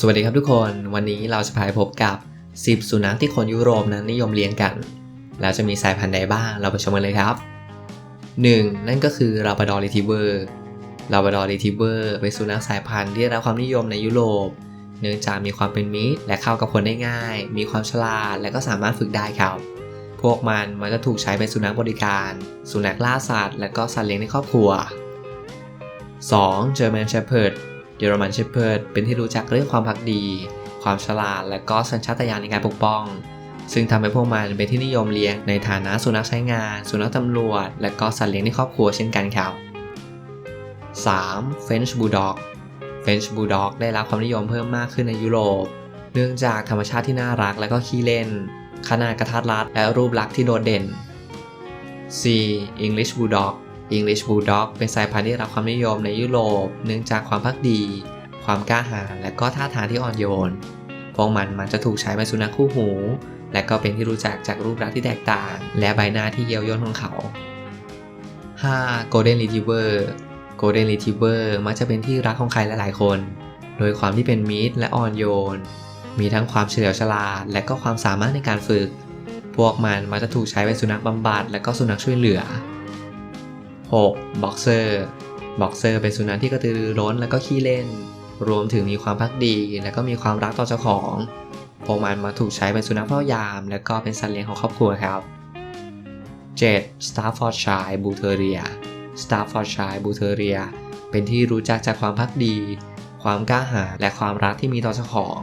สวัสดีครับทุกคนวันนี้เราจะพาไปพบกับ 10 สุนัขที่คนยุโรปนั้นนิยมเลี้ยงกัน แล้วจะมีสายพันธุ์ใดบ้างเราไปชมกันเลยครับ 1. นั่นก็คือ Labrador Retriever Labrador Retriever เป็นสุนัขสายพันธุ์ที่ได้รับความนิยมในยุโรป เนื่องจากมีความเป็นมิตรและเข้ากับคนได้ง่าย มีความฉลาดและก็สามารถฝึกได้ครับ พวกมันมันจะถูกใช้เป็นสุนัขบริการ สุนัขล่าสัตว์และก็สัตว์เลี้ยงในครอบครัว 2. German Shepherd เยอรมันเชพเพิร์ดเป็นที่รู้จักเรื่องความพักดี ความฉลาด และก็สัญชาตญาณในการปกป้อง ซึ่งทำให้พวกมันเป็นที่นิยมเลี้ยงในฐานะสุนัขใช้งาน สุนัขตำรวจ และก็สัตว์เลี้ยงในครอบครัวเช่นกันครับ 3. French Bulldog French Bulldog ได้รับความนิยมเพิ่มมากขึ้นในยุโรป เนื่องจากธรรมชาติที่น่ารักและก็ขี้เล่น ขนาดกระทัดรัดและรูปลักษณ์ที่โดดเด่น 4. English Bulldog English Bulldog เป็นสายพันธุ์ที่รับความนิยมในยุโรป เนื่องจากความพักดี ความกล้าหาญและก็ท่าทางที่อ่อนโยน พวกมันมันจะถูกใช้เป็นสุนัขคู่หู และก็เป็นที่รู้จักจากรูปลักษณ์ที่แตกต่าง และใบหน้าที่เยียวยนของเขา 5. Golden Retriever Golden Retriever มักจะเป็นที่รักของใครหลายๆคน โดยความที่เป็นมิตรและอ่อนโยน มีทั้งความเฉลียวฉลาด และก็ความสามารถในการฝึก พวกมันมักจะถูกใช้เป็นสุนัขบำบัดและก็สุนัขช่วยเหลือ 6. บ็อกเซอร์บ็อกเซอร์เป็นสุนัขที่กระตือรือร้นและก็ขี้เล่น รวมถึงมีความพักดีและก็มีความรักต่อเจ้าของพวกมันมาถูกใช้เป็นสุนัขเฝ้ายาม และก็เป็นสัตว์เลี้ยงของครอบครัวครับ 7. Staffordshire Bull Terrier Staffordshire Bull Terrier เป็นที่รู้จักจากความพักดี ความกล้าหาญและความรักที่มีต่อเจ้าของ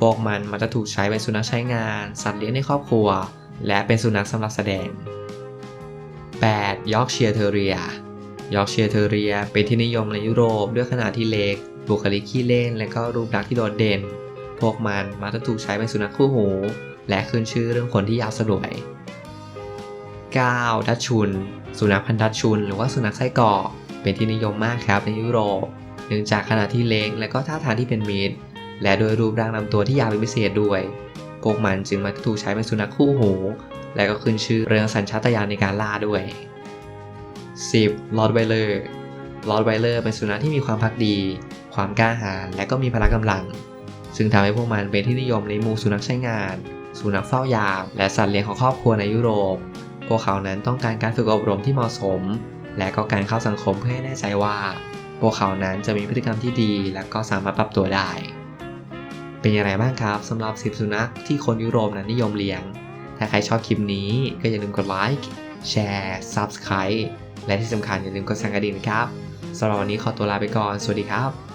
พวกมันมักจะถูกใช้เป็นสุนัขใช้งาน สัตว์เลี้ยงในครอบครัว และเป็นสุนัขสำหรับแสดง 8. Yorkshire Terrier Yorkshire Terrier เรียเป็นที่นิยมในยุโรปด้วยขนาดที่เล็ก บุคลิกขี้เล่น และก็รูปลักษณ์ที่โดดเด่น พวกมันมักจะถูกใช้เป็นสุนัขคู่หู และขึ้นชื่อเรื่องคนที่ยาวสลวย 9. ดัชชุน สุนัขพันธุ์ดัชชุน หรือว่าสุนัขไส้กรอกเป็นที่นิยมมากครับในยุโรป เนื่องจากขนาดที่เล็กและก็ท่าทางที่เป็นมิตร และโดยรูปร่างลำตัวที่ยาวเป็นพิเศษด้วย พวกมันจึงมักจะถูกใช้เป็นสุนัขคู่หู และก็ขึ้นชื่อเรื่องสัญชาตญาณในการล่าด้วย 10. ลอร์ดไวเลอร์ลอร์ดไวเลอร์เป็นสุนัขที่มีความพักดี ความกล้าหาญและก็มีพละกำลัง ซึ่งทำให้พวกมันเป็นที่นิยมในหมู่สุนัขใช้งาน สุนัขเฝ้ายาม และสัตว์เลี้ยงของครอบครัวในยุโรป พวกเขานั้นต้องการการฝึกอบรมที่เหมาะสม และก็การเข้าสังคมเพื่อให้แน่ใจว่า พวกเขานั้นจะมีพฤติกรรมที่ดี และก็สามารถปรับตัวได้ เป็นอย่างไรบ้างครับสำหรับ 10 สุนัขที่คนยุโรปนั้นนิยมเลี้ยง ถ้าใครชอบคลิปนี้ก็อย่าลืมกดไลค์แชร์ Subscribe และที่สำคัญอย่าลืมกดสั่นกระดิ่งนะครับสำหรับวันนี้ขอตัวลาไปก่อน สวัสดีครับ